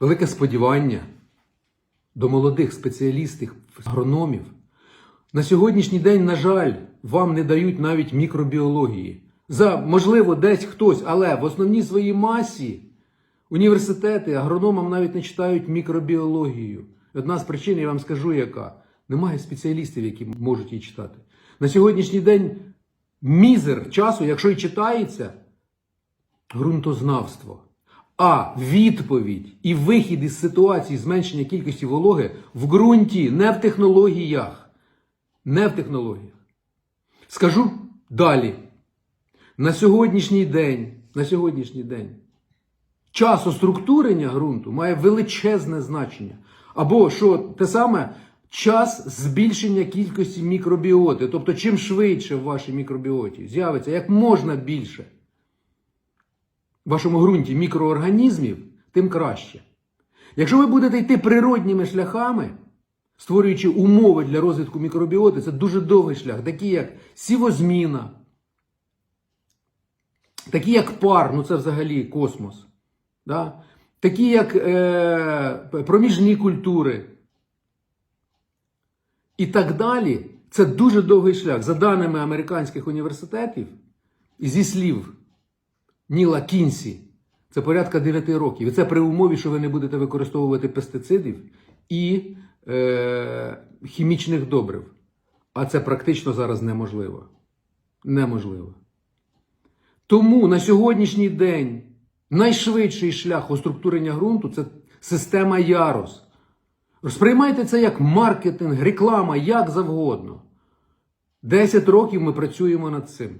велике сподівання до молодих спеціалістів, агрономів. На сьогоднішній день, на жаль, вам не дають навіть мікробіології. За, можливо, десь хтось, але в основній своїй масі університети агрономам навіть не читають мікробіологію. Одна з причин, я вам скажу, яка немає спеціалістів, які можуть її читати. На сьогоднішній день мізер часу, якщо і читається, ґрунтознавство. А відповідь і вихід із ситуації зменшення кількості вологи в ґрунті, не в технологіях. Не в технологіях. Скажу далі. На сьогоднішній день, на сьогоднішній день час оструктурення ґрунту має величезне значення. Або що те саме час збільшення кількості мікробіоти. Тобто, чим швидше в вашій мікробіоті з'явиться як можна більше в вашому ґрунті мікроорганізмів, тим краще. Якщо ви будете йти природніми шляхами, створюючи умови для розвитку мікробіоти, це дуже довгий шлях, такі як сівозміна, такі як пар, ну це взагалі космос, да? такі як е, проміжні культури. І так далі, це дуже довгий шлях. За даними американських університетів, зі слів Ніла Кінсі, це порядка 9 років. І це при умові, що ви не будете використовувати пестицидів і е, хімічних добрив. А це практично зараз неможливо. Неможливо. Тому на сьогоднішній день найшвидший шлях оструктурення ґрунту це система Ярос. Сприймайте це як маркетинг, реклама, як завгодно. 10 років ми працюємо над цим.